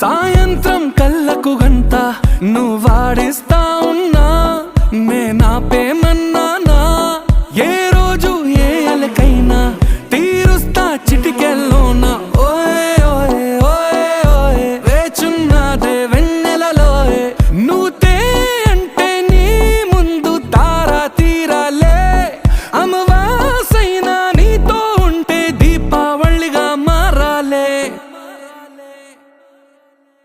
సాయంత్రం కళ్ళకు గంట నువ్వు వాడిస్తా ఉన్నా.